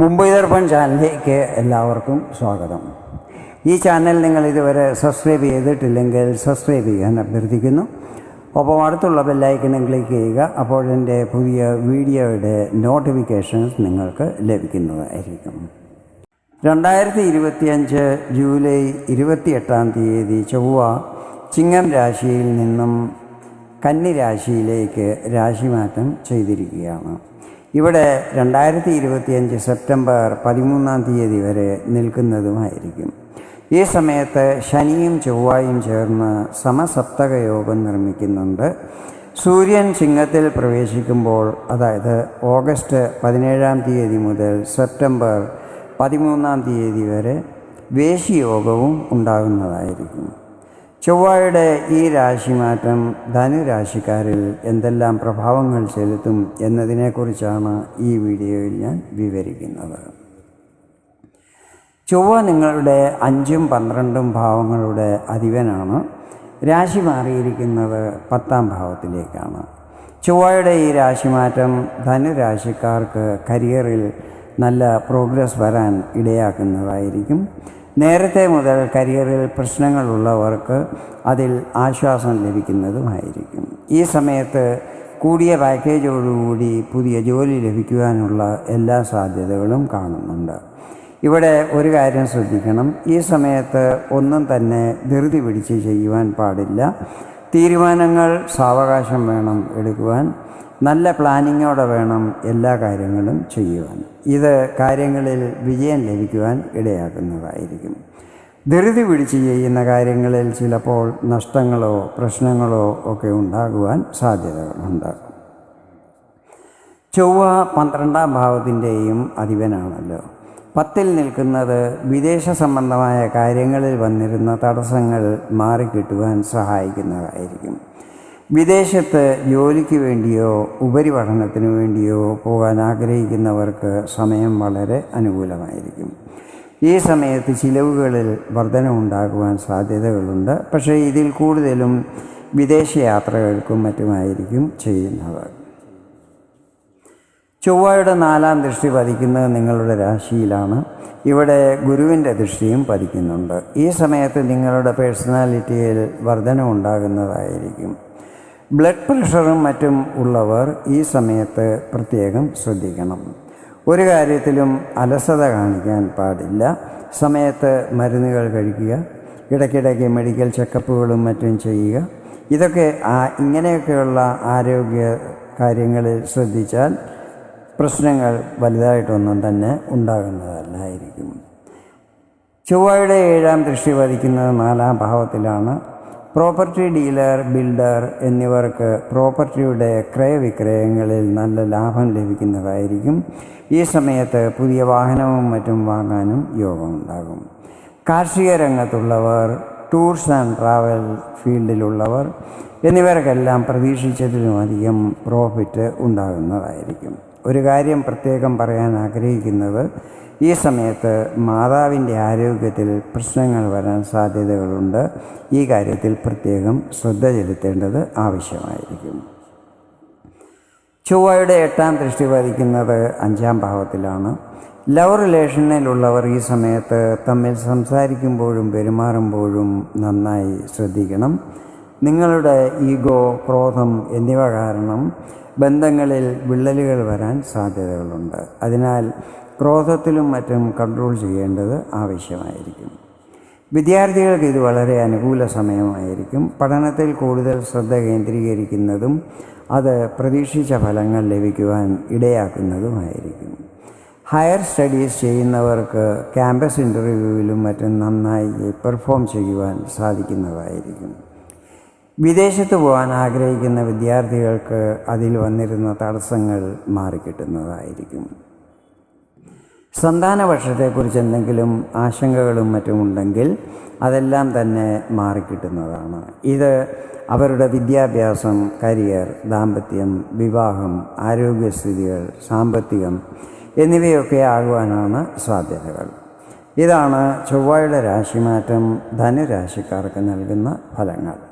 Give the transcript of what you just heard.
മുംബൈ ദർപ്പൺ ചാനലിലേക്ക് എല്ലാവർക്കും സ്വാഗതം. ഈ ചാനൽ നിങ്ങൾ ഇതുവരെ സബ്സ്ക്രൈബ് ചെയ്തിട്ടില്ലെങ്കിൽ സബ്സ്ക്രൈബ് ചെയ്യാൻ അഭ്യർത്ഥിക്കുന്നു. ഒപ്പം അടുത്തുള്ള ബെല്ലൈക്കണും ക്ലിക്ക് ചെയ്യുക അപ്പോൾ എന്റെ പുതിയ വീഡിയോയുടെ നോട്ടിഫിക്കേഷൻസ് നിങ്ങൾക്ക് ലഭിക്കുന്നതായിരിക്കും. രണ്ടായിരത്തി ഇരുപത്തിയഞ്ച് ജൂലൈ ഇരുപത്തിയെട്ടാം തീയതി ചൊവ്വ ചിങ്ങം രാശിയിൽ നിന്നും കന്നിരാശിയിലേക്ക് രാശിമാറ്റം ചെയ്തിരിക്കുകയാണ്. ഇവിടെ രണ്ടായിരത്തി ഇരുപത്തിയഞ്ച് സെപ്റ്റംബർ പതിമൂന്നാം തീയതി വരെ നിൽക്കുന്നതുമായിരിക്കും. ഈ സമയത്ത് ശനിയും ചൊവ്വായും ചേർന്ന് സമസപ്തക യോഗം നിർമ്മിക്കുന്നുണ്ട്. സൂര്യൻ ചിങ്ങത്തിൽ പ്രവേശിക്കുമ്പോൾ അതായത് ഓഗസ്റ്റ് പതിനേഴാം തീയതി മുതൽ സെപ്റ്റംബർ പതിമൂന്നാം തീയതി വരെ വേശിയോഗവും ഉണ്ടാകുന്നതായിരിക്കും. ചൊവ്വയുടെ ഈ രാശിമാറ്റം ധനുരാശിക്കാരിൽ എന്തെല്ലാം പ്രഭാവങ്ങൾ ചെലുത്തും എന്നതിനെക്കുറിച്ചാണ് ഈ വീഡിയോയിൽ ഞാൻ വിവരിക്കുന്നത്. ചൊവ്വ നിങ്ങളുടെ അഞ്ചും പന്ത്രണ്ടും ഭാവങ്ങളുടെ അധിപനാണ്. രാശി മാറിയിരിക്കുന്നത് പത്താം ഭാവത്തിലേക്കാണ്. ചൊവ്വയുടെ ഈ രാശിമാറ്റം ധനുരാശിക്കാർക്ക് കരിയറിൽ നല്ല പ്രോഗ്രസ് വരാൻ ഇടയാക്കുന്നതായിരിക്കും. നേരത്തെ മുതൽ കരിയറിൽ പ്രശ്നങ്ങളുള്ളവർക്ക് അതിൽ ആശ്വാസം ലഭിക്കുന്നതുമായിരിക്കും. ഈ സമയത്ത് കൂടിയ പാക്കേജോടുകൂടി പുതിയ ജോലി ലഭിക്കുവാനുള്ള എല്ലാ സാധ്യതകളും കാണുന്നുണ്ട്. ഇവിടെ ഒരു കാര്യം ശ്രദ്ധിക്കണം. ഈ സമയത്ത് ഒന്നും തന്നെ ധൃതി പിടിച്ച് ചെയ്യുവാൻ പാടില്ല. തീരുമാനങ്ങൾ സാവകാശം വേണം എടുക്കുവാൻ. നല്ല പ്ലാനിങ്ങോടെ വേണം എല്ലാ കാര്യങ്ങളും ചെയ്യുവാൻ. ഇത് കാര്യങ്ങളിൽ വിജയം ലഭിക്കുവാൻ ഇടയാക്കുന്നതായിരിക്കും. ധൃതി പിടിച്ച് ചെയ്യുന്ന കാര്യങ്ങളിൽ ചിലപ്പോൾ നഷ്ടങ്ങളോ പ്രശ്നങ്ങളോ ഒക്കെ ഉണ്ടാകുവാൻ സാധ്യതകളുണ്ട്. ചൊവ്വ പന്ത്രണ്ടാം ഭാവത്തിന്റെയും അധിപനാണല്ലോ. പത്തിൽ നിൽക്കുന്നത് വിദേശ സംബന്ധമായ കാര്യങ്ങളിൽ വന്നിരുന്ന തടസ്സങ്ങൾ മാറിക്കിട്ടുവാൻ സഹായിക്കുന്നതായിരിക്കും. വിദേശത്ത് ജോലിക്ക് വേണ്ടിയോ ഉപരിപഠനത്തിന് വേണ്ടിയോ പോകാൻ ആഗ്രഹിക്കുന്നവർക്ക് സമയം വളരെ അനുകൂലമായിരിക്കും. ഈ സമയത്ത് ചിലവുകളിൽ വർധനമുണ്ടാകുവാൻ സാധ്യതകളുണ്ട്. പക്ഷേ ഇതിൽ കൂടുതലും വിദേശയാത്രകൾക്കും മറ്റുമായിരിക്കും ചെയ്യുന്നത്. ചൊവ്വയുടെ നാലാം ദൃഷ്ടി പതിക്കുന്നത് നിങ്ങളുടെ രാശിയിലാണ്. ഇവിടെ ഗുരുവിന്റെ ദൃഷ്ടിയും പതിക്കുന്നുണ്ട്. ഈ സമയത്ത് നിങ്ങളുടെ പേഴ്സണാലിറ്റിയിൽ വർധനമുണ്ടാകുന്നതായിരിക്കും ബ്ലഡ് പ്രഷറും മറ്റും ഉള്ളവർ ഈ സമയത്ത് പ്രത്യേകം ശ്രദ്ധിക്കണം. ഒരു കാര്യത്തിലും അലസത കാണിക്കാൻ പാടില്ല. സമയത്ത് മരുന്നുകൾ കഴിക്കുക ഇടയ്ക്കിടയ്ക്ക് മെഡിക്കൽ ചെക്കപ്പുകളും മറ്റും ചെയ്യുക. ഇതൊക്കെ ആ ഇങ്ങനെയൊക്കെയുള്ള ആരോഗ്യ കാര്യങ്ങളിൽ ശ്രദ്ധിച്ചാൽ പ്രശ്നങ്ങൾ വലുതായിട്ടൊന്നും തന്നെ ഉണ്ടാകുന്നതല്ലായിരിക്കും. ചൊവ്വയുടെ ഏഴാം ദൃഷ്ടി വധിക്കുന്നത് നാലാം ഭാവത്തിലാണ്. പ്രോപ്പർട്ടി ഡീലർ ബിൽഡർ എന്നിവർക്ക് പ്രോപ്പർട്ടിയുടെ ക്രയവിക്രയങ്ങളിൽ നല്ല ലാഭം ലഭിക്കുന്നതായിരിക്കും. ഈ സമയത്ത് പുതിയ വാഹനവും മറ്റും വാങ്ങാനും യോഗമുണ്ടാകും. കാർഷിക രംഗത്തുള്ളവർ ടൂർസ് ആൻഡ് ട്രാവൽ ഫീൽഡിലുള്ളവർ എന്നിവർക്കെല്ലാം പ്രതീക്ഷിച്ചതിലും അധികം പ്രോഫിറ്റ് ഉണ്ടാകുന്നതായിരിക്കും. ഒരു കാര്യം പ്രത്യേകം പറയാൻ ആഗ്രഹിക്കുന്നത് ഈ സമയത്ത് മാതാവിന്റെ ആരോഗ്യത്തിൽ പ്രശ്നങ്ങൾ വരാൻ സാധ്യതകളുണ്ട്. ഈ കാര്യത്തിൽ പ്രത്യേകം ശ്രദ്ധ ചെലുത്തേണ്ടത് ആവശ്യമായിരിക്കും. ചൊവ്വയുടെ എട്ടാം ദൃഷ്ടി പതിക്കുന്നത് അഞ്ചാം ഭാവത്തിലാണ്. ലവ് റിലേഷനിലുള്ളവർ ഈ സമയത്ത് തമ്മിൽ സംസാരിക്കുമ്പോഴും പെരുമാറുമ്പോഴും നന്നായി ശ്രദ്ധിക്കണം. നിങ്ങളുടെ ഈഗോ ക്രോധം എന്നിവ കാരണം ബന്ധങ്ങളിൽ വിള്ളലുകൾ വരാൻ സാധ്യതകളുണ്ട്. അതിനാൽ ക്രോധത്തിലും മറ്റും കൺട്രോൾ ചെയ്യേണ്ടത് ആവശ്യമായിരിക്കും. വിദ്യാർത്ഥികൾക്ക് ഇത് വളരെ അനുകൂല സമയമായിരിക്കും. പഠനത്തിൽ കൂടുതൽ ശ്രദ്ധ കേന്ദ്രീകരിക്കുന്നതും അത് പ്രതീക്ഷിച്ച ഫലങ്ങൾ ലഭിക്കുവാൻ ഇടയാക്കുന്നതുമായിരിക്കും. ഹയർ സ്റ്റഡീസ് ചെയ്യുന്നവർക്ക് ക്യാമ്പസ് ഇന്റർവ്യൂവിലും മറ്റും നന്നായി പെർഫോം ചെയ്യുവാൻ സാധിക്കുന്നതായിരിക്കും. വിദേശത്ത് പോകാൻ ആഗ്രഹിക്കുന്ന വിദ്യാർത്ഥികൾക്ക് അതിൽ വന്നിരുന്ന തടസ്സങ്ങൾ മാറിക്കിട്ടുന്നതായിരിക്കും. സന്താനപക്ഷത്തെക്കുറിച്ച് എന്തെങ്കിലും ആശങ്കകളും മറ്റുമുണ്ടെങ്കിൽ അതെല്ലാം തന്നെ മാറിക്കിട്ടുന്നതാണ്. ഇത് അവരുടെ വിദ്യാഭ്യാസം കരിയർ ദാമ്പത്യം വിവാഹം ആരോഗ്യസ്ഥിതികൾ സാമ്പത്തികം എന്നിവയൊക്കെ ആകുവാനാണ് സാധ്യതകൾ. ഇതാണ് ചൊവ്വയുടെ രാശിമാറ്റം ധനുരാശിക്കാർക്ക് നൽകുന്ന ഫലങ്ങൾ.